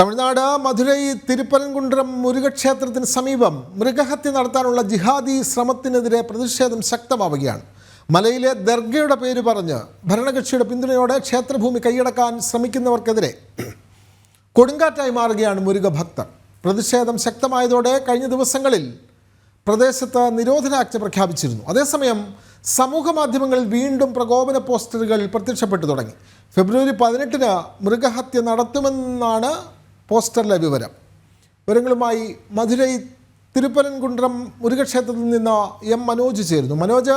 തമിഴ്നാട് മധുരൈ തിരുപ്പരൻകുണ്ട്രം മുരുകക്ഷേത്രത്തിന് സമീപം മൃഗഹത്യ നടത്താനുള്ള ജിഹാദി ശ്രമത്തിനെതിരെ പ്രതിഷേധം ശക്തമാവുകയാണ്. മലയിലെ ദർഗയുടെ പേര് പറഞ്ഞ് ഭരണകക്ഷിയുടെ പിന്തുണയോടെ ക്ഷേത്രഭൂമി കൈയടക്കാൻ ശ്രമിക്കുന്നവർക്കെതിരെ കൊടുങ്കാറ്റായി മാറുകയാണ് മുരുക ഭക്തർ പ്രതിഷേധം ശക്തമായതോടെ കഴിഞ്ഞ ദിവസങ്ങളിൽ പ്രദേശത്ത് നിരോധനാജ്ഞ പ്രഖ്യാപിച്ചിരുന്നു. അതേസമയം സമൂഹ മാധ്യമങ്ങളിൽ വീണ്ടും പ്രകോപന പോസ്റ്ററുകൾ പ്രത്യക്ഷപ്പെട്ടു തുടങ്ങി. ഫെബ്രുവരി പതിനെട്ടിന് മൃഗഹത്യ നടത്തുമെന്നാണ് പോസ്റ്ററിലെ വിവരം. വിവരങ്ങളുമായി മധുരൈ തിരുപ്പനൻകുണ്ടം മുരുകക്ഷേത്രത്തിൽ നിന്ന് എം മനോജ് ചേരുന്നു. മനോജ്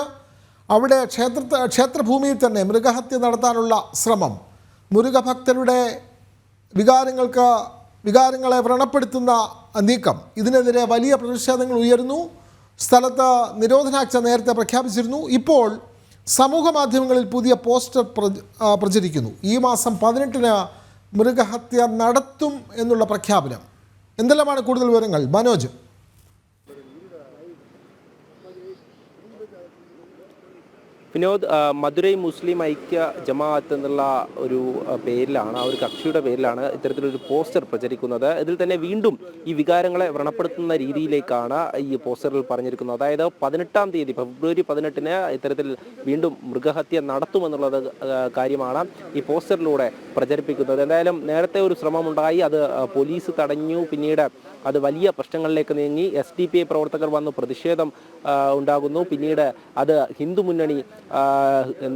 അവിടെ ക്ഷേത്ര ക്ഷേത്രഭൂമിയിൽ തന്നെ മൃഗഹത്യ നടത്താനുള്ള ശ്രമം. മുരുകഭക്തരുടെ വികാരങ്ങൾക്ക് വികാരങ്ങളെ വ്രണപ്പെടുത്തുന്ന നീക്കം. ഇതിനെതിരെ വലിയ പ്രതിഷേധങ്ങൾ ഉയരുന്നു. സ്ഥലത്ത് നിരോധനാജ്ഞ നേരത്തെ പ്രഖ്യാപിച്ചിരുന്നു. ഇപ്പോൾ സമൂഹ മാധ്യമങ്ങളിൽ പുതിയ പോസ്റ്റർ പ്രചരിക്കുന്നു. ഈ മാസം പതിനെട്ടിന് മൃഗഹത്യ നടത്തും എന്നുള്ള പ്രഖ്യാപനം. എന്തെല്ലാമാണ് കൂടുതൽ വിവരങ്ങൾ? മനോജ്. വിനോദ് മധുരൈ മുസ്ലിം ഐക്യ ജമാഅത്ത് എന്നുള്ള ഒരു പേരിലാണ് ആ ഒരു കക്ഷിയുടെ പേരിലാണ് ഇത്തരത്തിലൊരു പോസ്റ്റർ പ്രചരിക്കുന്നത്. ഇതിൽ തന്നെ വീണ്ടും ഈ വികാരങ്ങളെ വ്രണപ്പെടുത്തുന്ന രീതിയിലേക്കാണ് ഈ പോസ്റ്ററിൽ പറഞ്ഞിരിക്കുന്നത്. അതായത് പതിനെട്ടാം തീയതി ഫെബ്രുവരി പതിനെട്ടിന് ഇത്തരത്തിൽ വീണ്ടും മൃഗഹത്യ നടത്തുമെന്നുള്ളത് കാര്യമാണ് ഈ പോസ്റ്ററിലൂടെ പ്രചരിപ്പിക്കുന്നത്. എന്തായാലും നേരത്തെ ഒരു ശ്രമമുണ്ടായി അത് പോലീസ് തടഞ്ഞു. പിന്നീട് അത് വലിയ പ്രശ്നങ്ങളിലേക്ക് നീങ്ങി. എസ് പ്രവർത്തകർ വന്ന് പ്രതിഷേധം ഉണ്ടാകുന്നു. പിന്നീട് അത് ഹിന്ദു മുന്നണി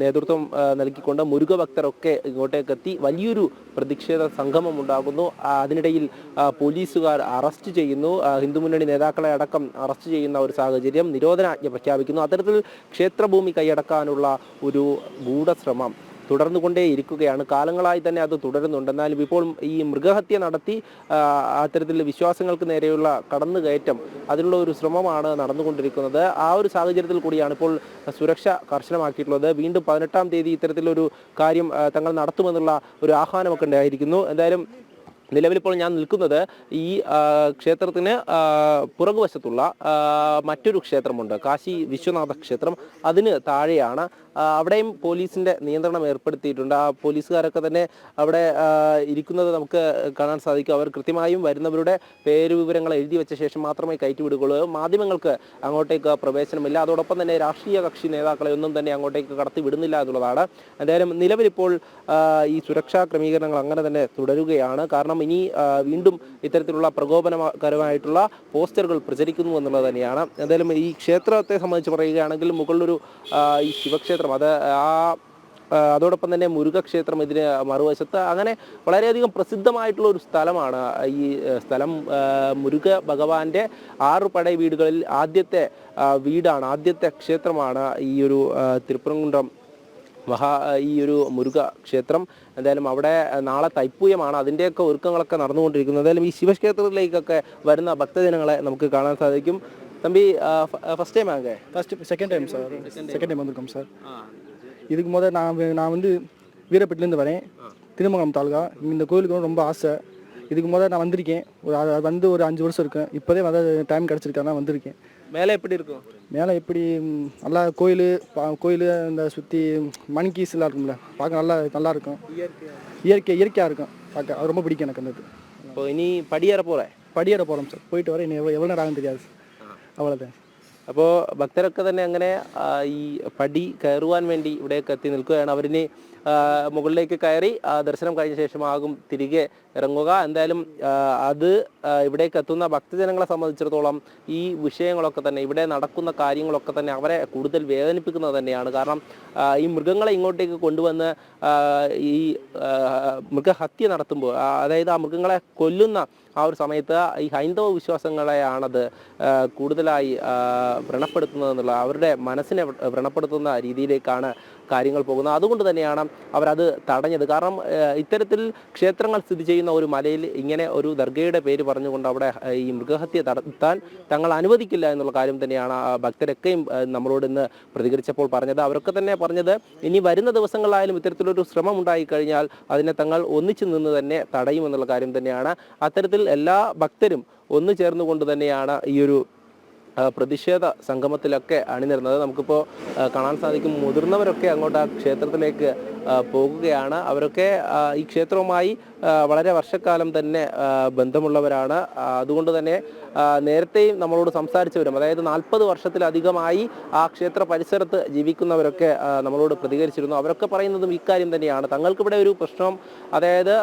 നേതൃത്വം നൽകിക്കൊണ്ട് മുരുക ഭക്തരൊക്കെ ഇങ്ങോട്ടേക്ക് എത്തി വലിയൊരു പ്രതിഷേധ സംഗമം ഉണ്ടാകുന്നു അതിനിടയിൽ പോലീസുകാർ അറസ്റ്റ് ചെയ്യുന്നു. ഹിന്ദു മുന്നണി നേതാക്കളെ അടക്കം അറസ്റ്റ് ചെയ്യുന്ന ഒരു സാഹചര്യം നിരോധനാജ്ഞ പ്രഖ്യാപിക്കുന്നു. അത്തരത്തിൽ ക്ഷേത്രഭൂമി കൈയടക്കാനുള്ള ഒരു ഗൂഢശ്രമം തുടർന്നുകൊണ്ടേ ഇരിക്കുകയാണ് കാലങ്ങളായി തന്നെ അത് തുടരുന്നുണ്ട്. എന്നാലും ഇപ്പോൾ ഈ മൃഗഹത്യ നടത്തി അത്തരത്തിൽ വിശ്വാസങ്ങൾക്ക് നേരെയുള്ള കടന്നുകയറ്റം അതിനുള്ള ഒരു ശ്രമമാണ് നടന്നുകൊണ്ടിരിക്കുന്നത്. ആ ഒരു സാഹചര്യത്തിൽ കൂടിയാണ് ഇപ്പോൾ സുരക്ഷ കർശനമാക്കിയിട്ടുള്ളത്. വീണ്ടും പതിനെട്ടാം തീയതി ഇത്തരത്തിലൊരു കാര്യം തങ്ങൾ നടത്തുമെന്നുള്ള ഒരു ആഹ്വാനമൊക്കെ ഉണ്ടായിരിക്കുന്നു. എന്തായാലും നിലവിലിപ്പോൾ ഞാൻ നിൽക്കുന്നത് ഈ ക്ഷേത്രത്തിന് പുറകുവശത്തുള്ള മറ്റൊരു ക്ഷേത്രമുണ്ട്. കാശി വിശ്വനാഥ ക്ഷേത്രം. അതിന് താഴെയാണ് അവിടെയും പോലീസിന്റെ നിയന്ത്രണം ഏർപ്പെടുത്തിയിട്ടുണ്ട്. ആ പോലീസുകാരൊക്കെ തന്നെ അവിടെ ഇരിക്കുന്നത് നമുക്ക് കാണാൻ സാധിക്കും. അവർ കൃത്യമായും വരുന്നവരുടെ പേര് വിവരങ്ങൾ എഴുതി വെച്ച ശേഷം മാത്രമേ കയറ്റിവിടുകയുള്ളൂ. മാധ്യമങ്ങൾക്ക് അങ്ങോട്ടേക്ക് പ്രവേശനമില്ല. അതോടൊപ്പം തന്നെ രാഷ്ട്രീയ കക്ഷി നേതാക്കളെ ഒന്നും തന്നെ അങ്ങോട്ടേക്ക് കടത്തി വിടുന്നില്ല എന്നുള്ളതാണ്. എന്തായാലും നിലവിലിപ്പോൾ ഈ സുരക്ഷാ ക്രമീകരണങ്ങൾ അങ്ങനെ തന്നെ തുടരുകയാണ്. കാരണം ഇനി ആ, വീണ്ടും ഇത്തരത്തിലുള്ള പ്രകോപനകരമായിട്ടുള്ള പോസ്റ്ററുകൾ പ്രചരിക്കുന്നു എന്നുള്ളത് തന്നെയാണ്. എന്തായാലും ഈ ക്ഷേത്രത്തെ സംബന്ധിച്ച് പറയുകയാണെങ്കിൽ മുകളിലൊരു ഈ ശിവക്ഷേത്രം അത് ആ അതോടൊപ്പം തന്നെ മുരുകക്ഷേത്രം ഇതിന് മറുവശത്ത് അങ്ങനെ വളരെയധികം പ്രസിദ്ധമായിട്ടുള്ള ഒരു സ്ഥലമാണ്. ഈ സ്ഥലം മുരുക ഭഗവാന്റെ ആറ് പടയ വീടുകളിൽ ആദ്യത്തെ വീടാണ് ആദ്യത്തെ ക്ഷേത്രമാണ് ഈ ഒരു ആ, തിരുപ്പരംകുന്றம் മഹാ ഈ ഒരു മുരുക ക്ഷേത്രം എന്തായാലും അവിടെ നാളെ തൈപ്പൂയമാണ് അതിൻ്റെയൊക്കെ ഒരുക്കങ്ങളൊക്കെ നടന്നുകൊണ്ടിരിക്കുന്നത് എന്തായാലും ഈ ശിവക്ഷേത്രത്തിലേക്കൊക്കെ വരുന്ന ഭക്തജനങ്ങളെ നമുക്ക് കാണാൻ സാധിക്കും തമ്പി ഫസ്റ്റ് ടൈം ആകെ first second time sir second time வந்திருக்கோம் சார் இதுக்கு முதல் நான் வே- நான் வந்து வீரப்பட்டிலேருந்து வரேன் திருமங்கலம் தாலுகா இந்த கோயிலுக்கு வந்து ரொம்ப ஆசை இதுக்கு முதல் நான் வந்திருக்கேன் ஒரு அது வந்து ஒரு அஞ்சு வருஷம் இருக்கேன் இப்போதே வந்து டைம் கிடச்சிருக்கேன் நான் வந்திருக்கேன் மேலே எப்படி இருக்கும் மேலே எப்படி ம், நல்லா கோயில் கோயில் இந்த சுற்றி மணிக்கீஸ் எல்லாம் இருக்கும்ல பார்க்க நல்லா நல்லா இருக்கும் இயற்கை இயற்கையாக இருக்கும் பார்க்க அது ரொம்ப பிடிக்கும் எனக்கு அந்த இது അപ്പോൾ ഇനി പടിയേറെ പോറേ படியேற போகிறோம் சார் போயிட்டு வர இன்னும் எவ்வளோ எவ்வளோ நேரம் ஆகும் தெரியாது அவ்வளோதான் അപ്പോൾ ഭക്തരൊക്കെ തന്നെ അങ്ങനെ ആ, ഈ പടി കയറുവാൻ വേണ്ടി ഇവിടെയൊക്കെ എത്തി നിൽക്കുകയാണ് അവരിനി ആ, മുകളിലേക്ക് കയറി ദർശനം കഴിഞ്ഞ ശേഷമാകും തിരികെ ഇറങ്ങുക. എന്തായാലും അത് ഇവിടേക്ക് എത്തുന്ന ഭക്തജനങ്ങളെ സംബന്ധിച്ചിടത്തോളം ഈ വിഷയങ്ങളൊക്കെ തന്നെ ഇവിടെ നടക്കുന്ന കാര്യങ്ങളൊക്കെ തന്നെ അവരെ കൂടുതൽ വേദനിപ്പിക്കുന്നത് തന്നെയാണ്. കാരണം ഈ മൃഗങ്ങളെ ഇങ്ങോട്ടേക്ക് കൊണ്ടുവന്ന് ഈ മൃഗഹത്യ നടത്തുമ്പോൾ അതായത് ആ മൃഗങ്ങളെ കൊല്ലുന്ന ആ ഒരു സമയത്ത് ഈ ഹൈന്ദവ വിശ്വാസങ്ങളെയാണത് കൂടുതലായി വ്രണപ്പെടുത്തുന്നത് എന്നുള്ള അവരുടെ മനസ്സിനെ വ്ര- വ്രണപ്പെടുത്തുന്ന രീതിയിലേക്കാണ് കാര്യങ്ങൾ പോകുന്നത്. അതുകൊണ്ട് തന്നെയാണ് അവരത് തടഞ്ഞത്. കാരണം ഇത്തരത്തിൽ ക്ഷേത്രങ്ങൾ സ്ഥിതി ചെയ്യുന്ന ഒരു മലയിൽ ഇങ്ങനെ ഒരു ദർഗയുടെ പേര് പറഞ്ഞുകൊണ്ട് അവിടെ ഈ മൃഗഹത്യ നടത്താൻ തങ്ങൾ അനുവദിക്കില്ല എന്നുള്ള കാര്യം തന്നെയാണ് ഭക്തരൊക്കെയും നമ്മളോട് ഇന്ന് പ്രതികരിച്ചപ്പോൾ പറഞ്ഞത്. അവരൊക്കെ തന്നെ പറഞ്ഞത് ഇനി വരുന്ന ദിവസങ്ങളിലായാലും ഇത്തരത്തിലൊരു ശ്രമം ഉണ്ടായിക്കഴിഞ്ഞാൽ അതിനെ തങ്ങൾ ഒന്നിച്ചു നിന്ന് തന്നെ തടയുമെന്നുള്ള കാര്യം തന്നെയാണ്. അത്തരത്തിൽ എല്ലാ ഭക്തരും ഒന്നു ചേർന്നുകൊണ്ട് തന്നെയാണ് ഈ ഒരു പ്രതിഷേധ സംഗമത്തിലൊക്കെ അണിനിരുന്നത് നമുക്കിപ്പോൾ കാണാൻ സാധിക്കും. മുതിർന്നവരൊക്കെ അങ്ങോട്ട് ആ ക്ഷേത്രത്തിലേക്ക് പോകുകയാണ്. അവരൊക്കെ ഈ ക്ഷേത്രവുമായി വളരെ വർഷക്കാലം തന്നെ ബന്ധമുള്ളവരാണ്. അതുകൊണ്ട് തന്നെ നേരത്തെയും നമ്മളോട് സംസാരിച്ചവരും അതായത് നാൽപ്പത് വർഷത്തിലധികമായി ആ ക്ഷേത്ര പരിസരത്ത് ജീവിക്കുന്നവരൊക്കെ നമ്മളോട് പ്രതികരിച്ചിരുന്നു. അവരൊക്കെ പറയുന്നതും ഇക്കാര്യം തന്നെയാണ്. തങ്ങൾക്കിവിടെ ഒരു പ്രശ്നം അതായത്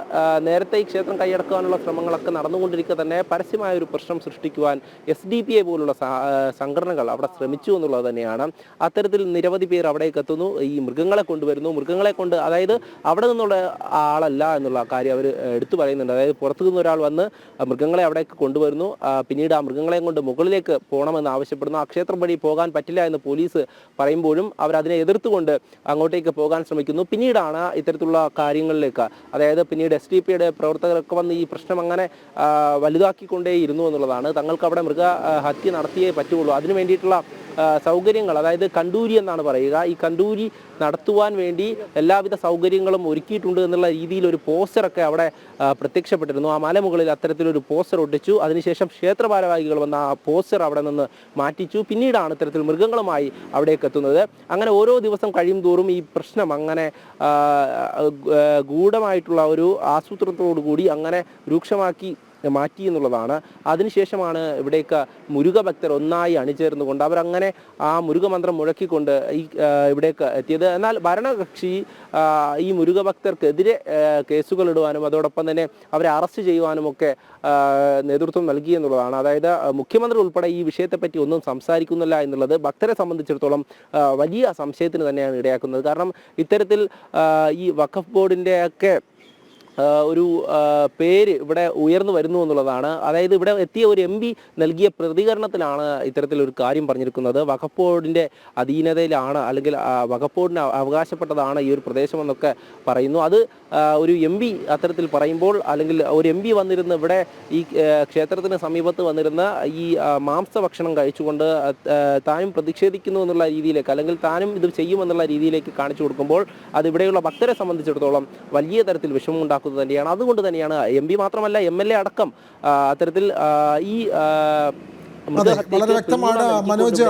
നേരത്തെ ഈ ക്ഷേത്രം കൈയടക്കാനുള്ള ശ്രമങ്ങളൊക്കെ നടന്നുകൊണ്ടിരിക്കെ തന്നെ പരസ്യമായ ഒരു പ്രശ്നം സൃഷ്ടിക്കുവാൻ എസ് ഡി പി എ പോലുള്ള സംഘടനകൾ അവിടെ ശ്രമിച്ചു എന്നുള്ളത് തന്നെയാണ്. അത്തരത്തിൽ നിരവധി പേർ അവിടേക്ക് എത്തുന്നു. ഈ മൃഗങ്ങളെ കൊണ്ടുവരുന്നു. മൃഗങ്ങളെ കൊണ്ട് അതായത് അവിടെ നിന്നുള്ള ആളല്ല എന്നുള്ള കാര്യം അവർ എടുത്തു പറയുന്നുണ്ട്. അതായത് പുറത്തു നിന്ന് ഒരാൾ വന്ന് മൃഗങ്ങളെ അവിടേക്ക് കൊണ്ടുവരുന്നു. പിന്നീട് ആ മൃഗങ്ങളെയും കൊണ്ട് മുകളിലേക്ക് പോകണമെന്ന് ആവശ്യപ്പെടുന്നു. ആ ക്ഷേത്രം വഴി പോകാൻ പറ്റില്ല എന്ന് പോലീസ് പറയുമ്പോഴും അവർ അതിനെ എതിർത്തുകൊണ്ട് അങ്ങോട്ടേക്ക് പോകാൻ ശ്രമിക്കുന്നു. പിന്നീടാണ് ഇത്തരത്തിലുള്ള കാര്യങ്ങളിലേക്ക്. അതായത് പിന്നീട് എസ് ഡി പിയുടെ പ്രവർത്തകരൊക്കെ വന്ന് ഈ പ്രശ്നം അങ്ങനെ വലുതാക്കിക്കൊണ്ടേയിരുന്നു എന്നുള്ളതാണ്. തങ്ങൾക്ക് അവിടെ മൃഗ ഹത്യ നടത്തിയേ പറ്റുള്ളൂ. അതിനു വേണ്ടിയിട്ടുള്ള സൗകര്യങ്ങൾ അതായത് കണ്ടൂരി എന്നാണ് പറയുക. ഈ കണ്ടൂരി നടത്തുവാൻ വേണ്ടി എല്ലാവിധ സൗകര്യങ്ങളും ഒരുക്കിയിട്ടുണ്ട് എന്നുള്ള രീതിയിൽ ഒരു പോസ്റ്ററൊക്കെ അവിടെ പ്രത്യക്ഷപ്പെട്ടിരുന്നു. ആ മലമുകളിൽ അത്തരത്തിലൊരു പോസ്റ്റർ ഒട്ടിച്ചു. അതിനുശേഷം ക്ഷേത്ര ഭാരവാഹികൾ വന്ന ആ പോസ്റ്റർ അവിടെ നിന്ന് മാറ്റിച്ചു. പിന്നീടാണ് ഇത്തരത്തിൽ മൃഗങ്ങളുമായി അവിടേക്ക് എത്തുന്നത്. അങ്ങനെ ഓരോ ദിവസം കഴിയും തോറും ഈ പ്രശ്നം അങ്ങനെ ഗൂഢമായിട്ടുള്ള ഒരു ആസൂത്രണത്തോടു കൂടി അങ്ങനെ രൂക്ഷമാക്കി മാറ്റി എന്നുള്ളതാണ്. അതിനുശേഷമാണ് ഇവിടേക്ക് മുരുക ഭക്തർ ഒന്നായി അണിചേർന്നുകൊണ്ട് അവരങ്ങനെ ആ മുരുക മന്ത്രം മുഴക്കിക്കൊണ്ട് ഈ ഇവിടേക്ക് എത്തിയത്. എന്നാൽ ഭരണകക്ഷി ഈ മുരുക ഭക്തർക്കെതിരെ കേസുകൾ ഇടുവാനും അതോടൊപ്പം തന്നെ അവരെ അറസ്റ്റ് ചെയ്യുവാനും ഒക്കെ നേതൃത്വം നൽകി എന്നുള്ളതാണ്. അതായത് മുഖ്യമന്ത്രി ഉൾപ്പെടെ ഈ വിഷയത്തെപ്പറ്റി ഒന്നും സംസാരിക്കുന്നില്ല എന്നുള്ളത് ഭക്തരെ സംബന്ധിച്ചിടത്തോളം വലിയ സംശയത്തിന് തന്നെയാണ് ഇടയാക്കുന്നത്. കാരണം ഇത്തരത്തിൽ ഈ വഖഫ് ബോർഡിന്റെ ഒക്കെ ആ, ഒരു പേര് ഇവിടെ ഉയർന്നു വരുന്നു എന്നുള്ളതാണ്. അതായത് ഇവിടെ എത്തിയ ഒരു എം പി നൽകിയ പ്രതികരണത്തിലാണ് ഇത്തരത്തിലൊരു കാര്യം പറഞ്ഞിരിക്കുന്നത്. വഖഫ് ബോർഡിന്റെ അധീനതയിലാണ് അല്ലെങ്കിൽ വഖഫ് ബോർഡിന് അവകാശപ്പെട്ടതാണ് ഈ ഒരു പ്രദേശമെന്നൊക്കെ പറയുന്നു. അത് ഒരു എം പി അത്തരത്തിൽ പറയുമ്പോൾ അല്ലെങ്കിൽ ഒരു എം പി വന്നിരുന്ന് ഇവിടെ ഈ ക്ഷേത്രത്തിന് സമീപത്ത് വന്നിരുന്ന ഈ മാംസ ഭക്ഷണം കഴിച്ചുകൊണ്ട് താനും പ്രതിഷേധിക്കുന്നു എന്നുള്ള രീതിയിലേക്ക് അല്ലെങ്കിൽ താനും ഇത് ചെയ്യുമെന്നുള്ള രീതിയിലേക്ക് കാണിച്ചു കൊടുക്കുമ്പോൾ അത് ഇവിടെയുള്ള ഭക്തരെ സംബന്ധിച്ചിടത്തോളം വലിയ തരത്തിൽ വിഷമം ഉണ്ടാക്കുന്നത് തന്നെയാണ്. അതുകൊണ്ട് തന്നെയാണ് എം പി മാത്രമല്ല എം എൽ എ അടക്കം അത്തരത്തിൽ ഈ വളരെ വ്യക്തമാണ് മനോജ്.